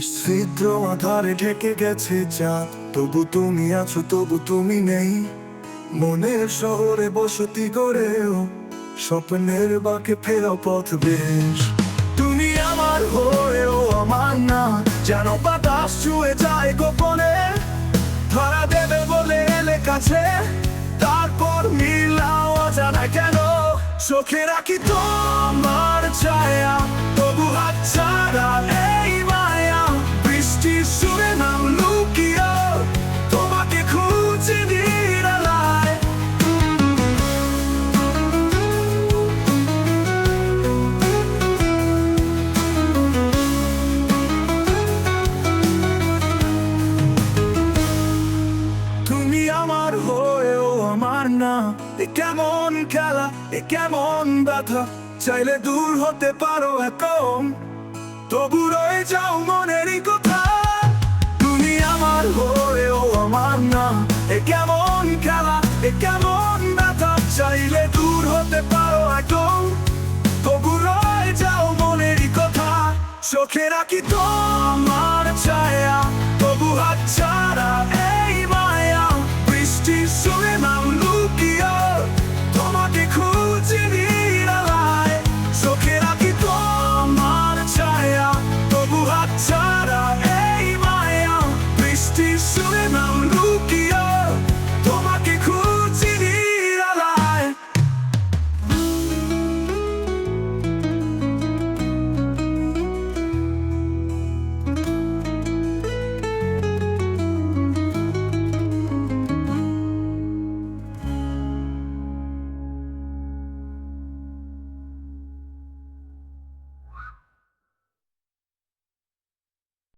নিশ্চিদ্র আধারে ঢেকে গেছে চাঁদ। তবু তুমি আছো, তবু তুমি নেই। মনের শহরে বসতি স্বপ্নের বাকে পথ বেশ। তুমি আমার হয়েও আমার না, যেন বাতাস যায় গোপনে। ধরা দেবে বলে এলে কাছে, তারপর মিলাও অজানা কেন? চোখে রাখি তোমার ছায়া, তবু হাত ছাড়া হয়েও আমার না। এ কেমন খেলা, এ কেমন ব্যথা, চাইলে দূর হতে পারো এখন। তবু রয়ে যাও মনেরই কথা, তুমি আমার হয়েও আমার না। এ কেমন খেলা, এ কেমন ব্যথা, চাইলে দূর হতে পারো এখন। তবু রয়ে যাও মনেরই কথা, চোখে রাখি তোমার তবু হাত